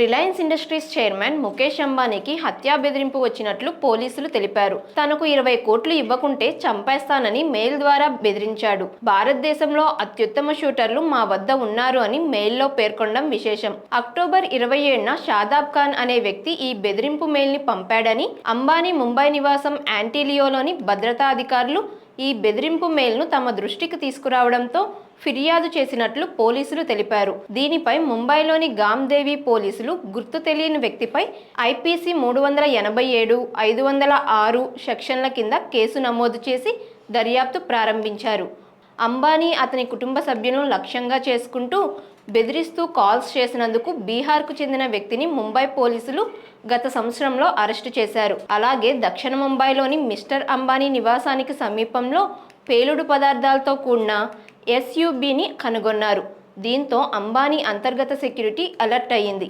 Reliance industries chairman Mukesh అంబానీకి హత్యా బెదిరింపు వచ్చినట్లు పోలీసులు తెలిపారు. తనకు ఇరవై కోట్లు ఇవ్వకుంటే చంపేస్తానని మెయిల్ ద్వారా బెదిరించాడు. భారతదేశంలో అత్యుత్తమ షూటర్లు మా వద్ద ఉన్నారు అని మెయిల్లో పేర్కొనడం విశేషం. అక్టోబర్ ఇరవై ఏడున షాదాబ్ ఖాన్ అనే వ్యక్తి ఈ బెదిరింపు మెయిల్ని పంపాడని అంబానీ ముంబై నివాసం యాంటీలియోలోని భద్రతా అధికారులు ఈ బెదిరింపు మెయిల్ను తమ దృష్టికి తీసుకురావడంతో ఫిర్యాదు చేసినట్లు పోలీసులు తెలిపారు. దీనిపై ముంబైలోని గామ్దేవి పోలీసులు గుర్తు తెలియని వ్యక్తిపై ఐపీసీ మూడు వందల ఎనభై ఏడు ఐదు వందల ఆరు సెక్షన్ల కింద కేసు నమోదు చేసి దర్యాప్తు ప్రారంభించారు. అంబానీ అతని కుటుంబ సభ్యులను లక్ష్యంగా చేసుకుంటూ బెదిరిస్తూ కాల్స్ చేసినందుకు బీహార్కు చెందిన వ్యక్తిని ముంబై పోలీసులు గత సంవత్సరంలో అరెస్టు చేశారు. అలాగే దక్షిణ ముంబైలోని మిస్టర్ అంబానీ నివాసానికి సమీపంలో పేలుడు పదార్థాలతో కూడిన ఎస్యూబీని కనుగొన్నారు. దీంతో అంబానీ అంతర్గత సెక్యూరిటీ అలర్ట్ అయ్యింది.